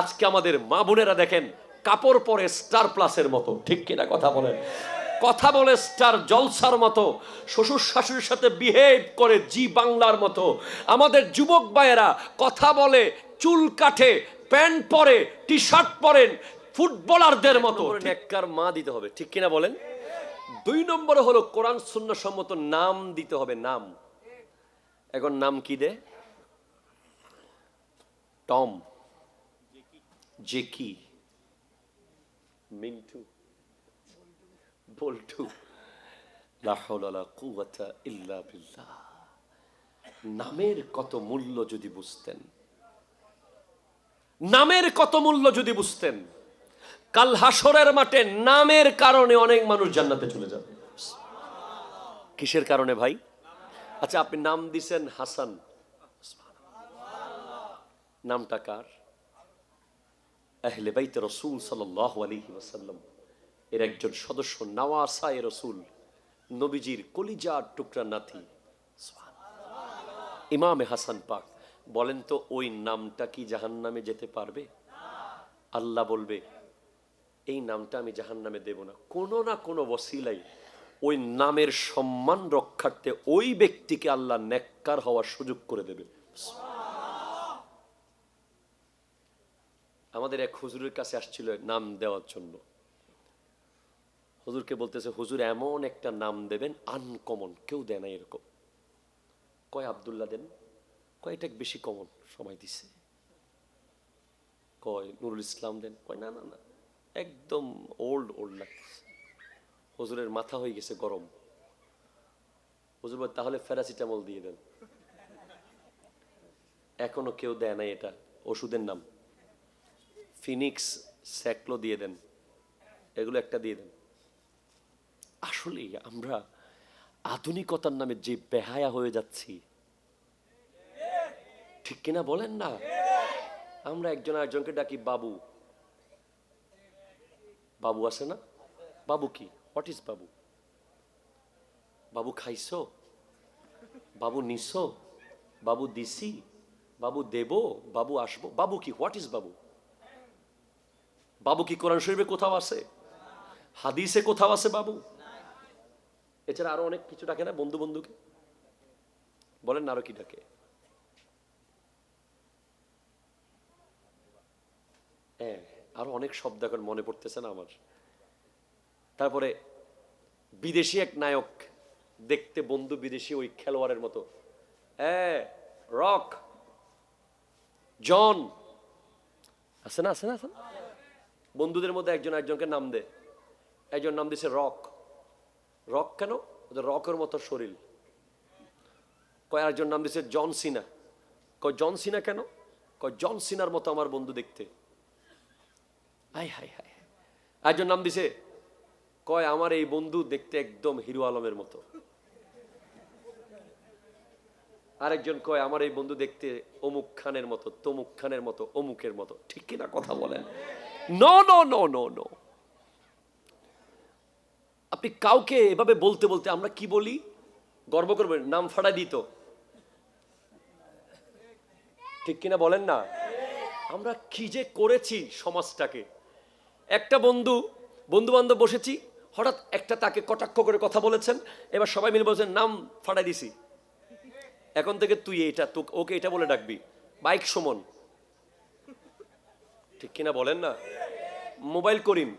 আজকে আমাদের মা বোনেরা দেখেন কাপড় পরে স্টার প্লাসের মতো। ঠিক কিনা কথা বলেন? কথা বলে স্টার জলসার মতো শ্বশুর শাশুড়ির সাথে বিহেভ করে জি বাংলার মতো। আমাদের যুবক ভাইয়েরা কথা বলে চুল কাটে প্যান্ট পরে টি শার্ট পরেন ফুটবলারদের মতো। নেককার মা দিতে হবে ঠিক কিনা বলেন? দুই নম্বরে হলো কোরআন শূন্য সম্মত নাম দিতে হবে নাম। এখন নাম কি দে? টম। জেকি মিন্টু বল্টু নামের কত মূল্য যদি বুঝতেন? নামের কত মূল্য যদি বুঝতেন? কাল হাসরের মাঠে নামের কারণে অনেক মানুষ জান্নাতে চলে যাবে। কিসের কারণে ভাই? আচ্ছা আপনি নাম দিছেন হাসান। নামটা কার? আহলে বাইতে রসুল আলাইহি ওয়াসাল্লাম। এর একজন সদস্য নওয়াসা এ রসুল, নবীজির কলিজার টুকরা নাথি ইমামে হাসান পাক, বলেন তো, ওই নামটা কি জাহান্নামে যেতে পারবে? আল্লাহ বলবে, এই নামটা আমি জাহান্নামে দেব না। কোনো না কোনো বসিলাই ওই নামের সম্মান রক্ষার্থে ওই ব্যক্তিকে আল্লাহ নেককার হওয়ার সুযোগ করে দেবে। আমাদের এক হুজুরের কাছে আসছিল নাম দেওয়ার জন্য। হুজুরকে বলতেছে, হুজুর, এমন একটা নাম দেবেন আনকমন কেউ দেয় না এরকম। কয় আবদুল্লাহ দেন? কয়, এটা বেশি কমন সময় দিছে। কয়, নুরুল ইসলাম দেন? কয়, না না না, একদম ওল্ড ওল্ড লাগতেছে। হুজুরের মাথা হয়ে গেছে গরম। হুজুর তাহলে ফেরাসিটামল দিয়ে দেন। এখনও কেউ দেয় না এটা, ওষুধের নাম। ফিনিক্স স্যাকলো দিয়ে দেন। এগুলো একটা দিয়ে দেন। আসলে আমরা আধুনিকতার নামে যে বেহায়া হয়ে যাচ্ছি, ঠিক কিনা বলেন না? আমরা একজন আরেকজনকে ডাকি, বাবু। বাবু আছে না? বাবু কি? হোয়াট ইজ বাবু? বাবু খাইছো? বাবু নিছো? বাবু দিছি? বাবু দেব? বাবু আসব? বাবু কি? হোয়াট ইজ বাবু? বাবু কি কোরআন শরীফে কোথাও আছে? হাদিসে কোথাও আছে বাবু? এছাড়া আরও অনেক কিছু ডাকে না বন্ধু বন্ধুকে? বলেন না আরও কি ডাকে? হ্যাঁ আরও অনেক শব্দ এখন মনে পড়তেছে না আমার। তারপরে বিদেশি এক নায়ক দেখতে বন্ধু বিদেশি ওই খেলোয়াড়ের মতো। হ্যাঁ রক, জন। আছে না আছে না আছে না? বন্ধুদের মধ্যে একজন একজনকে নাম দে। একজন নাম দিছে রক। রক কেন? ওদের রকের মতো শরীর। কয় আরেকজন নাম দিছে জন সিনা। কয়, জন সিনা কেন? কয়, জন সিনার মতো আমার বন্ধু দেখতে। হাই হাই হাই একজন নাম দিছে, কয়, আমার এই বন্ধু দেখতে একদম হিরো আলমের মতো। আরেকজন কয়, আমার এই বন্ধু দেখতে অমুক খানের মতো, তমুক খানের মতো, অমুকের মতো। ঠিক কিনা কথা বলেন। No no no no no আপনি কাউকে এভাবে বলতে বলতে আমরা কি বলি? গর্ব করবেন, নাম ফাড়াই দিত ঠিক কিনা বলেন না? আমরা কি যে করেছি সমাজটাকে। একটা বন্ধু বন্ধু বান্ধব বসেছি, হঠাৎ একটা তাকে কটাক্ষ করে কথা বলেছেন, এবার সবাই মিলে বলছেন, নাম ফাটাই দিছি। এখন থেকে তুই এটা তো ওকে এটা বলে ডাকবি। বাইক সুমন। ঠিক কিনা বলেন না? মোবাইল করিম।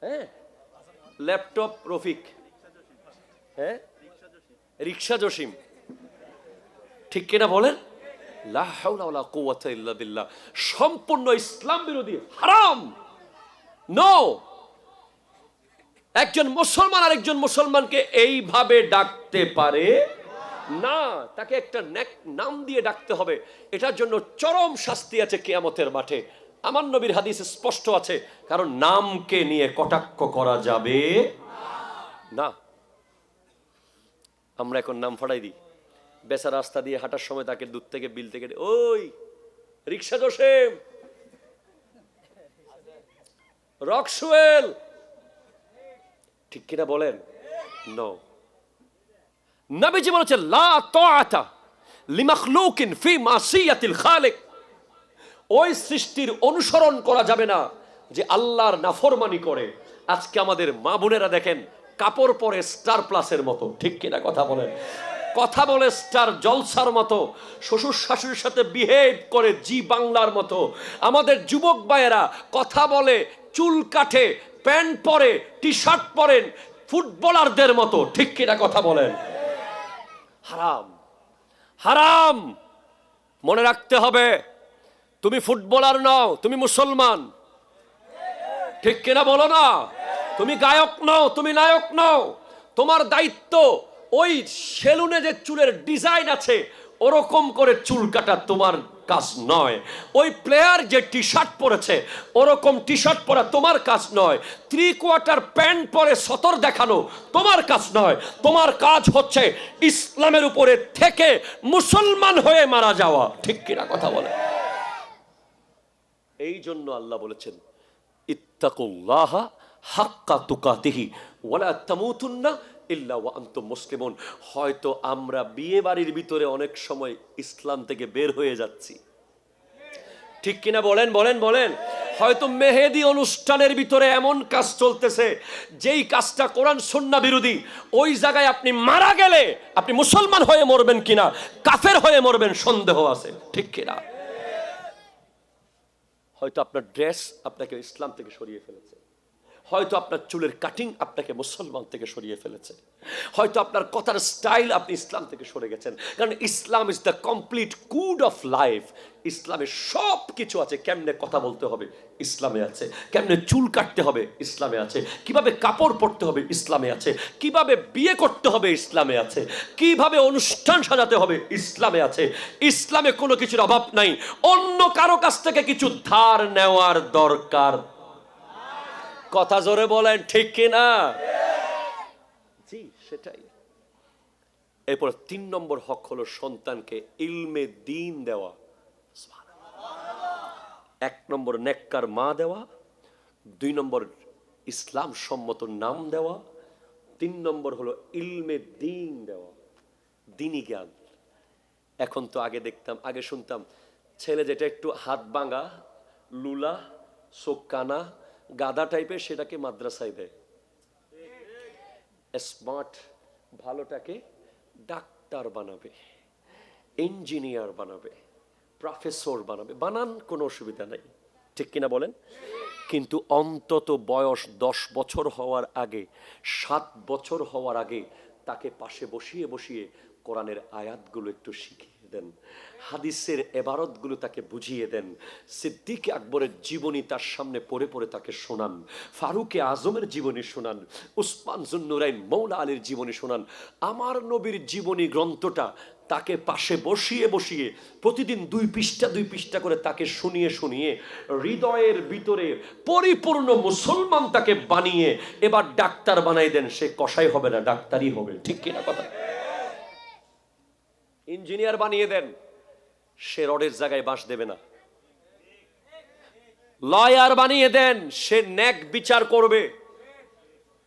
হ্যাঁ? ল্যাপটপ রফিক। হ্যাঁ? রিক্সা জসিম। ঠিক কিনা বলেন? সম্পূর্ণ ইসলাম বিরোধী, হারাম। একজন মুসলমান আর একজন মুসলমানকে এইভাবে ডাকতে পারে না, তাকে একটা নেক- নাম দিয়ে ডাকতে হবে। এটার জন্য চরম শাস্তি আছে কেয়ামতের মাঠে। আমার নবীর হাদিস স্পষ্ট আছে, কারণ নামকে নিয়ে কটাক্ষ করা যাবে না। আমরা এখন নাম ফাড়াই দিই। বেচা রাস্তা দিয়ে হাঁটার সময় তাকে দূর থেকে, বিল থেকে ওই, রিক্সা জোসেম। রকসুয়েল ঠিক কিনা বলেন? নো নবীজি বলেছে, লা লিমাখলুকিন ফি মাসিয়াতিল খালিক। ওই সৃষ্টির অনুসরণ করা যাবে না যে আল্লাহর নাফরমানি করে। আজকে আমাদের মা বোনেরা দেখেন, কাপড় পরে স্টার প্লাসের মতো। ঠিক কিনা কথা বলেন? কথা বলে স্টার জলসার মতো, শ্বশুর শাশুড়ির সাথে বিহেভ করে জি বাংলার মতো। আমাদের যুবক ভাইয়েরা কথা বলে, চুল কাটে, প্যান্ট পরে টি শার্ট পরেন, ফুটবলারদের মতো। ঠিক কিনা কথা বলেন? হারাম। হারাম! মনে রাখতে হবে, তুমি ফুটবলার নও, তুমি মুসলমান। ঠিক কিনা বলো না? তুমি গায়ক নও, তুমি নায়ক নও। তোমার দায়িত্ব ওই সেলুনে যে চুলের ডিজাইন আছে ওরকম করে চুল কাটা তোমার কাজ নয়। ওই প্লেয়ার যে টি শার্ট পরেছে, ওরকম টি শার্ট পরা তোমার কাজ নয়। থ্রি কোয়ার্টার প্যান্ট পরে সতর দেখানো তোমার কাজ নয়। তোমার কাজ হচ্ছে ইসলামের উপরে থেকে মুসলমান হয়ে মারা যাওয়া। ঠিক কিনা কথা বলে? এই জন্য আল্লাহ বলেছেন, ইত্তাকুল্লাহ হাক্কা তুকাতিহি, ওয়ালা তামুতুন্না ইল্লা ওয়া আনতুম মুসলিমুন। হয়তো আমরা বিয়ে বাড়ির ভিতরে অনেক সময় ইসলাম থেকে বের হয়ে যাচ্ছি। ঠিক কিনা বলেন বলেন বলেন? হয়তো মেহেদি অনুষ্ঠানের ভিতরে এমন কাজ চলতেছে, যেই কাজটা কোরআন সন্না বিরোধী, ওই জায়গায় আপনি মারা গেলে আপনি মুসলমান হয়ে মরবেন কিনা, কাফের হয়ে মরবেন, সন্দেহ আছে, ঠিক কিনা? হয়তো আপনার ড্রেস আপনাকে ইসলাম থেকে সরিয়ে ফেলেছে। হয়তো আপনার চুলের কাটিং আপনাকে মুসলমান থেকে সরিয়ে ফেলেছে। হয়তো আপনার কথার স্টাইল আপনি ইসলাম থেকে সরে গেছেন। কারণ Islam is the complete code of life ইসলামে সব কিছু আছে। কেমনে কথা বলতে হবে? ইসলামে আছে। কেমনে চুল কাটতে হবে? ইসলামে আছে। কীভাবে কাপড় পরতে হবে? ইসলামে আছে। কীভাবে বিয়ে করতে হবে? ইসলামে আছে। কীভাবে অনুষ্ঠান সাজাতে হবে? ইসলামে আছে। ইসলামে কোনো কিছুর অভাব নাই। অন্য কারও কাছ থেকে কিছু ধার নেওয়ার দরকার কথা জোরে বলেন, ঠিক কিনা জি, সেটাই। এরপর তিন নম্বর হক হলো সন্তানকে ইলমে দিন দেওয়া। এক নম্বর নেককার মা দেওয়া। দুই নম্বর ইসলাম সম্মত নাম দেওয়া। তিন নম্বর হলো ইলমে দিন দেওয়া। দিনী জ্ঞান। এখন তো আগে দেখতাম, আগে শুনতাম, ছেলে যেটা একটু হাত ভাঙা, লুলা, চোখ কানা গাদা টাইপের সেটাকে মাদ্রাসায় দেয়। স্মার্ট ভালোটাকে ডাক্তার বানাবে ইঞ্জিনিয়ার বানাবে প্রফেসর বানাবে, বানান কোনো অসুবিধা নাই। ঠিক কিনা বলেন? কিন্তু অন্তত বয়স দশ বছর হওয়ার আগে, সাত বছর হওয়ার আগে তাকে পাশে বসিয়ে বসিয়ে কোরআনের আয়াতগুলো একটু শিখিয়ে দেন। হাদিসের এবারতগুলো তাকে বুঝিয়ে দেন। সিদ্দিক আকবরের জীবনী তার সামনে পড়ে পড়ে তাকে শোনান। ফারুকে আজমের জীবনী শোনান। উসমান জুন্নুরাইন মৌলা আলীর জীবনী শোনান। আমার নবীর জীবনী গ্রন্থটা তাকে পাশে বসিয়ে বসিয়ে প্রতিদিন দুই পৃষ্ঠা দুই পৃষ্ঠা করে তাকে শুনিয়ে শুনিয়ে হৃদয়ের ভিতরে পরিপূর্ণ মুসলমান তাকে বানিয়ে এবার ডাক্তার বানাই দেন। সে কষাই হবে না, ডাক্তারই হবে। ঠিক কিনা কথা? ইঞ্জিনিয়ার বানিয়ে দেন, সে রডের জায়গায় বাস দেবে না। লয়ার বানিয়ে দেন, সে ন্যাক বিচার করবে।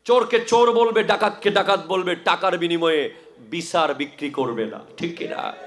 চোরকে চোর বলবে, ডাকাতকে ডাকাত বলবে, টাকার বিনিময়ে বিচার বিক্রি করবে না। ঠিক কিনা?